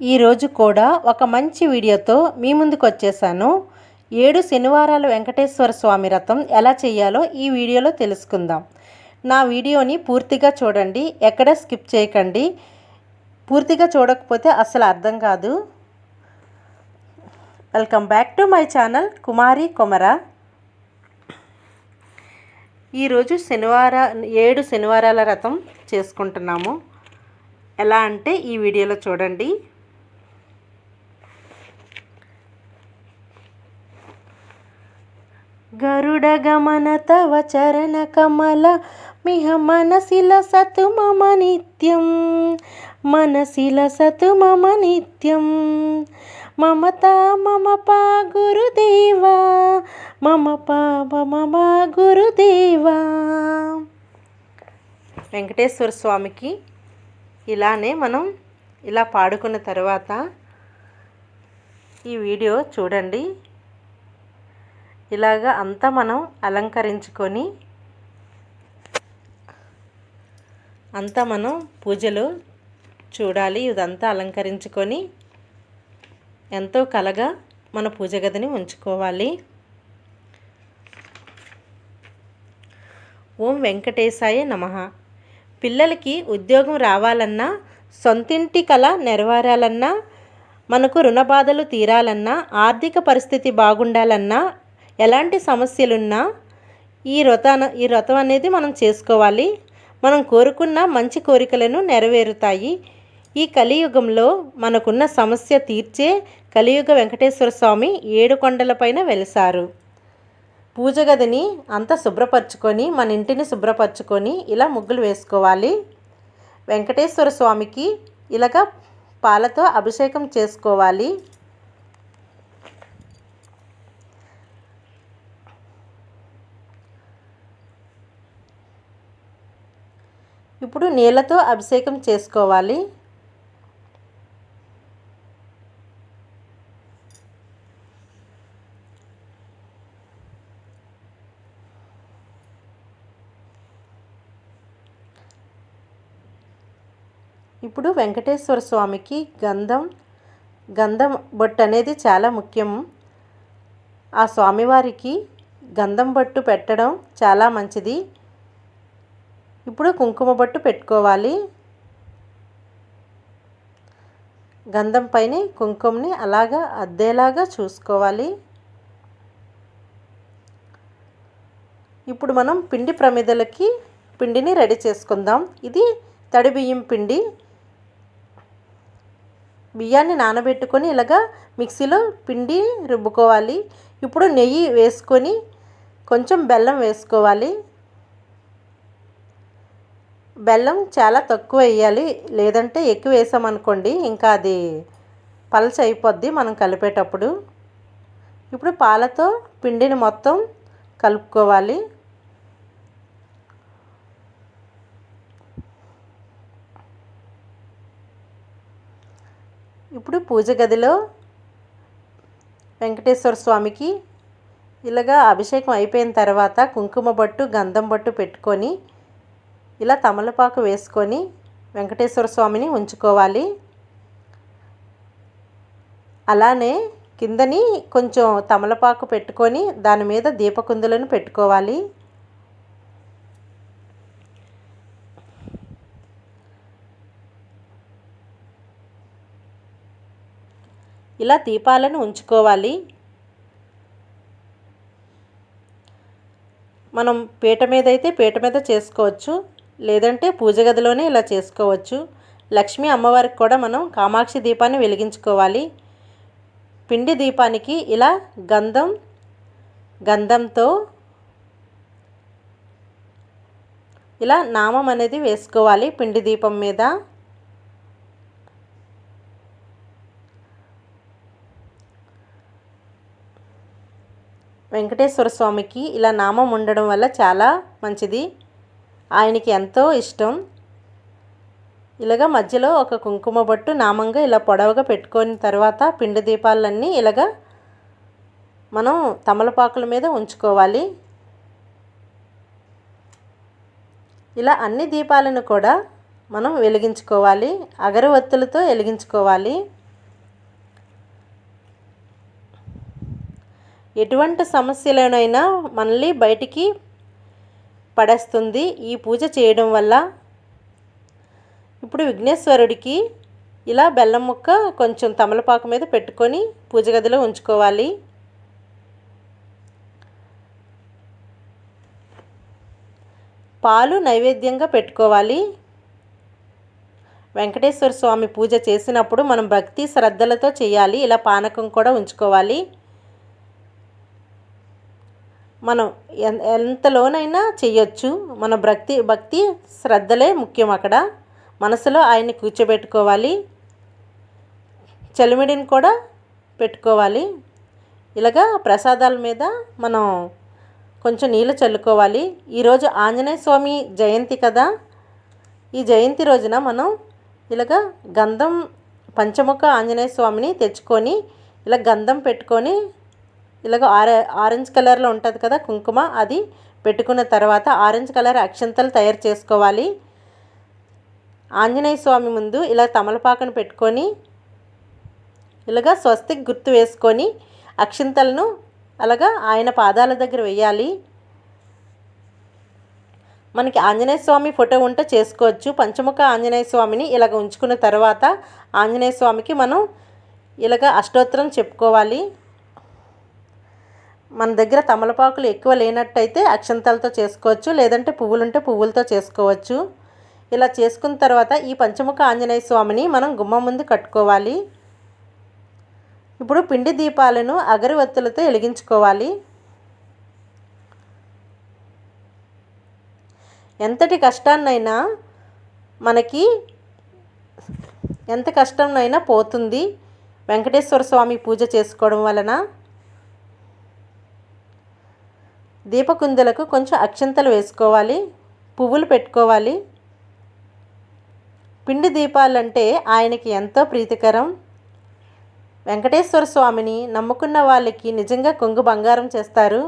ఈరోజు కూడా ఒక మంచి వీడియోతో మీ ముందుకు వచ్చేసాను. ఏడు శనివారాలు వెంకటేశ్వర స్వామి రథం ఎలా చేయాలో ఈ వీడియోలో తెలుసుకుందాం. నా వీడియోని పూర్తిగా చూడండి ఎక్కడ స్కిప్ చేయకండి. పూర్తిగా చూడకపోతే అసలు అర్థం కాదు. Welcome back to my channel Kumari Komara. ఈరోజు శనివార ఏడు శనివారాల రథం చేసుకుంటున్నాము. ఎలా అంటే ఈ వీడియోలో చూడండి. గరుడ గమన తవ చరణ కమల మిహ మనసిల సతు మమ నిత్యం మనసిల సతు మమ నిత్యం మమతా మమ పా గురుదేవా మమ పాప మమ గురుదేవా. వెంకటేశ్వర స్వామికి ఇలానే మనం ఇలా పాడుకున్న తర్వాత ఈ వీడియో చూడండి. ఇలాగా అంతా మనం అలంకరించుకొని అంతా మనం పూజలు చూడాలి. ఇదంతా అలంకరించుకొని ఎంతో కలగా మన పూజ గదిని ఉంచుకోవాలి. ఓం వెంకటేశాయ నమ. పిల్లలకి ఉద్యోగం రావాలన్నా సొంతింటి కళ నెరవేరాలన్నా మనకు రుణ బాధలు తీరాలన్నా ఆర్థిక పరిస్థితి బాగుండాలన్నా ఎలాంటి సమస్యలున్నా ఈ వ్రతాన ఈ వ్రతం అనేది మనం చేసుకోవాలి. మనం కోరుకున్న మంచి కోరికలను నెరవేరుతాయి. ఈ కలియుగంలో మనకున్న సమస్య తీర్చే కలియుగ వెంకటేశ్వర స్వామి ఏడు కొండలపైన వెలిసారు. పూజ గదిని అంతా శుభ్రపరచుకొని మన ఇంటిని శుభ్రపరచుకొని ఇలా ముగ్గులు వేసుకోవాలి. వెంకటేశ్వర స్వామికి ఇలాగ పాలతో అభిషేకం చేసుకోవాలి. ఇప్పుడు నీళ్ళతో అభిషేకం చేసుకోవాలి. ఇప్పుడు వెంకటేశ్వర స్వామికి గంధం గంధం బొట్టు అనేది చాలా ముఖ్యం. ఆ స్వామివారికి గంధం బొట్టు పెట్టడం చాలా మంచిది. ఇప్పుడు కుంకుమ బొట్టు పెట్టుకోవాలి. గంధం పైన కుంకుమని అలాగా అద్దేలాగా చూసుకోవాలి. ఇప్పుడు మనం పిండి ప్రమిదలకి పిండిని రెడీ చేసుకుందాం. ఇది తడి బియ్యం పిండి. బియ్యాన్ని నానబెట్టుకొని ఇలాగా మిక్సీలో పిండి రుబ్బుకోవాలి. ఇప్పుడు నెయ్యి వేసుకొని కొంచెం బెల్లం వేసుకోవాలి. బెల్లం చాలా తక్కువ వేయాలి. లేదంటే ఎక్కువ వేసామనుకోండి ఇంకా అది పలచ అయిపోద్ది మనం కలిపేటప్పుడు. ఇప్పుడు పాలతో పిండిని మొత్తం కలుపుకోవాలి. ఇప్పుడు పూజ గదిలో వెంకటేశ్వర స్వామికి ఇలాగా అభిషేకం అయిపోయిన తర్వాత కుంకుమ బొట్టు గంధం బొట్టు పెట్టుకొని ఇలా తమలపాకు వేసుకొని వెంకటేశ్వర స్వామిని ఉంచుకోవాలి. అలానే కిందని కొంచెం తమలపాకు పెట్టుకొని దాని మీద దీపకుందులను పెట్టుకోవాలి. ఇలా దీపాలను ఉంచుకోవాలి. మనం పీట మీద అయితే పీట మీద చేసుకోవచ్చు. లేదంటే పూజ గదిలోనే ఇలా చేసుకోవచ్చు. లక్ష్మీ అమ్మవారికి కూడా మనం కామాక్షి దీపాన్ని వెలిగించుకోవాలి. పిండి దీపానికి ఇలా గంధం గంధంతో ఇలా నామం అనేది వేసుకోవాలి పిండి దీపం మీద. వెంకటేశ్వర స్వామికి ఇలా నామం ఉండడం వల్ల చాలా మంచిది. ఆయనకి ఎంతో ఇష్టం. ఇలాగ మధ్యలో ఒక కుంకుమ బొట్టు నామంగా ఇలా పొడవగా పెట్టుకున్న తర్వాత పిండి దీపాలన్నీ ఇలాగ మనం తమలపాకుల మీద ఉంచుకోవాలి. ఇలా అన్ని దీపాలను కూడా మనం వెలిగించుకోవాలి. అగరవత్తులతో వెలిగించుకోవాలి. ఎటువంటి సమస్యలనైనా మళ్ళీ బయటికి పడేస్తుంది. ఈ పూజ చేయడం వల్ల ఇప్పుడు విఘ్నేశ్వరుడికి ఇలా బెల్లం ముక్క కొంచెం తమలపాకు మీద పెట్టుకొని పూజ గదిలో ఉంచుకోవాలి. పాలు నైవేద్యంగా పెట్టుకోవాలి. వెంకటేశ్వర స్వామి పూజ చేసినప్పుడు మనం భక్తి శ్రద్ధలతో చేయాలి. ఇలా పానకం కూడా ఉంచుకోవాలి. మనం ఎంతలోనైనా చేయొచ్చు మన భక్తి భక్తి శ్రద్ధలే ముఖ్యం అక్కడ. మనసులో ఆయన్ని కూర్చోబెట్టుకోవాలి. చలిమిడిని కూడా పెట్టుకోవాలి. ఇలాగా ప్రసాదాల మీద మనం కొంచెం నీళ్ళు చల్లుకోవాలి. ఈరోజు ఆంజనేయ స్వామి జయంతి కదా. ఈ జయంతి రోజున మనం ఇలాగా గంధం పంచముఖ ఆంజనేయ స్వామిని తెచ్చుకొని ఇలా గంధం పెట్టుకొని ఇలాగ ఆర ఆరెంజ్ కలర్లో ఉంటుంది కదా కుంకుమ అది పెట్టుకున్న తర్వాత ఆరెంజ్ కలర్ అక్షంతలు తయారు చేసుకోవాలి. ఆంజనేయ స్వామి ముందు ఇలా తమలపాకను పెట్టుకొని ఇలాగా స్వస్తిక్ గుర్తు వేసుకొని అక్షింతలను అలాగా ఆయన పాదాల దగ్గర వేయాలి. మనకి ఆంజనేయ స్వామి ఫోటో ఉంటే చేసుకోవచ్చు. పంచముఖ ఆంజనేయ స్వామిని ఇలాగ ఉంచుకున్న తర్వాత ఆంజనేయ స్వామికి మనం ఇలాగ అష్టోత్తరం చెప్పుకోవాలి. మన దగ్గర తమలపాకులు ఎక్కువ లేనట్టయితే అక్షంతాలతో చేసుకోవచ్చు లేదంటే పువ్వులుంటే పువ్వులతో చేసుకోవచ్చు. ఇలా చేసుకున్న తర్వాత ఈ పంచముఖ ఆంజనేయ స్వామిని మనం గుమ్మ ముందు కట్టుకోవాలి. ఇప్పుడు పిండి దీపాలను అగరవత్తులతో వెలిగించుకోవాలి. ఎంతటి కష్టాన్నైనా మనకి ఎంత కష్టంనైనా పోతుంది. వెంకటేశ్వర స్వామి పూజ చేసుకోవడం వలన దీపకుందులకు కొంచెం అక్షంతలు వేసుకోవాలి పువ్వులు పెట్టుకోవాలి. పిండి దీపాలంటే ఆయనకి ఎంతో ప్రీతికరం. వెంకటేశ్వర స్వామిని నమ్ముకున్న వాళ్ళకి నిజంగా కొంగు బంగారం చేస్తారు.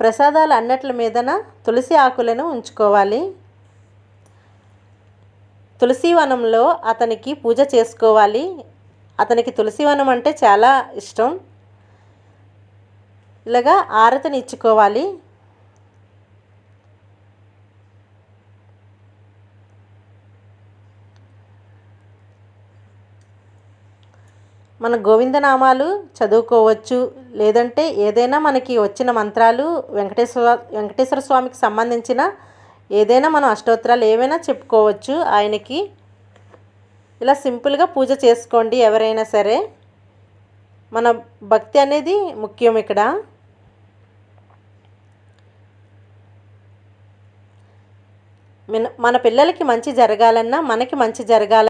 ప్రసాదాలు అన్నట్ల మీదన తులసి ఆకులను ఉంచుకోవాలి. తులసి వనంలో అతనికి పూజ చేసుకోవాలి. అతనికి తులసివనం అంటే చాలా ఇష్టం. ఇలాగా ఆరతిని ఇచ్చుకోవాలి. మన గోవిందనామాలు చదువుకోవచ్చు. లేదంటే ఏదైనా మనకి వచ్చిన మంత్రాలు వెంకటేశ్వర వెంకటేశ్వర స్వామికి సంబంధించిన ఏదైనా మనం అష్టోత్తరాలు ఏవైనా చెప్పుకోవచ్చు ఆయనకి. ఇలా సింపుల్గా పూజ చేసుకోండి ఎవరైనా సరే. మన భక్తి అనేది ముఖ్యం ఇక్కడ. మన పిల్లలకి మంచి జరగాలన్నా మనకి మంచి జరగాల